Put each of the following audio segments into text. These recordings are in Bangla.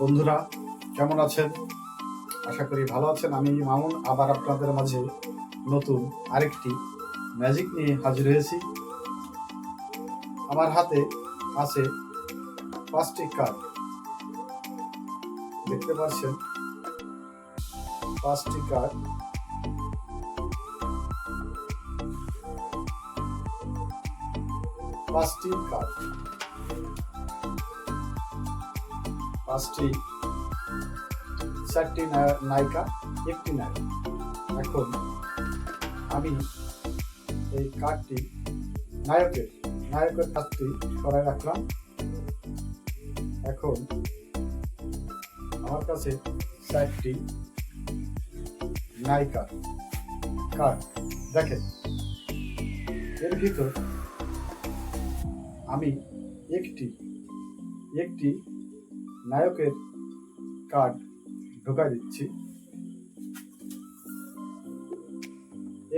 বন্ধুরা, কেমন আছেন? আশা করি ভালো আছেন। আমি মামুন, আবার আপনাদের মাঝে নতুন আরেকটি ম্যাজিক নিয়ে হাজির হয়েছি। আমার হাতে আছে পাঁচটি কার্ড দেখতে পাচ্ছেন? পাঁচটি কার্ড পাঁচটি কার্ড পাঁচটি, চারটি নায়- নায়িকা, একটি নায়ক। এখন আমি এই কার্ডটি নায়কের নায়কের কার্ডটি সরাই রাখলাম। এখন আমার কাছে চারটি নায়িকা কার্ড। দেখেন, এর ভিতর আমি একটি একটি নায়কের কার্ড ঢোকা দিচ্ছি।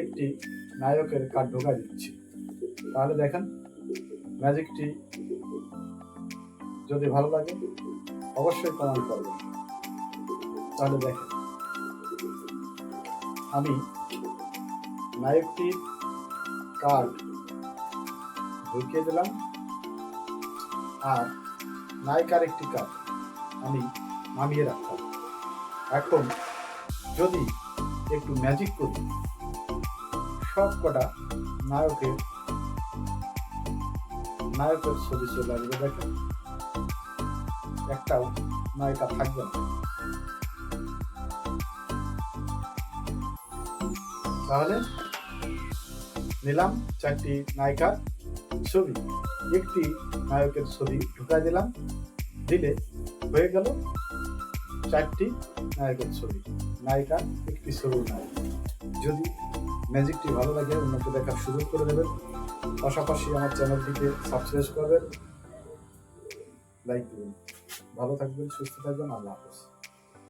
একটি নায়কের কার্ড ঢোকা দিচ্ছি। তাহলে দেখেন ম্যাজিকটি যদি ভালো লাগে, অবশ্যই কমেন্ট করবেন। তাহলে দেখেন, আমি নায়কটির কার্ড ঢুকিয়ে দিলাম। আর নায়িকার একটি কার্ড আমি নামিয়ে রাখলাম এখন যদি একটু ম্যাজিক করি, সব কটা নায়কের নায়কের ছবি চলে আসবে, দেখেন। একটাও নায়িকা থাকবে না। তাহলে নিলাম চারটি নায়িকার ছবি। একটি নায়কের ছবি ঢুকাই দিলাম, দিলে হয়ে গেল। চারটি নায়কের ছবি। নায়িকা একটি সরু নায়ক। যদি ম্যাজিকটি ভালো লাগে, অন্যকে দেখার সুযোগ করে দেবেন। পাশাপাশি আমার চ্যানেলটিকে সাবস্ক্রাইব করবেন। লাইক দেবেন। ভালো থাকবেন, সুস্থ থাকবেন। আল্লাহ হাফেজ।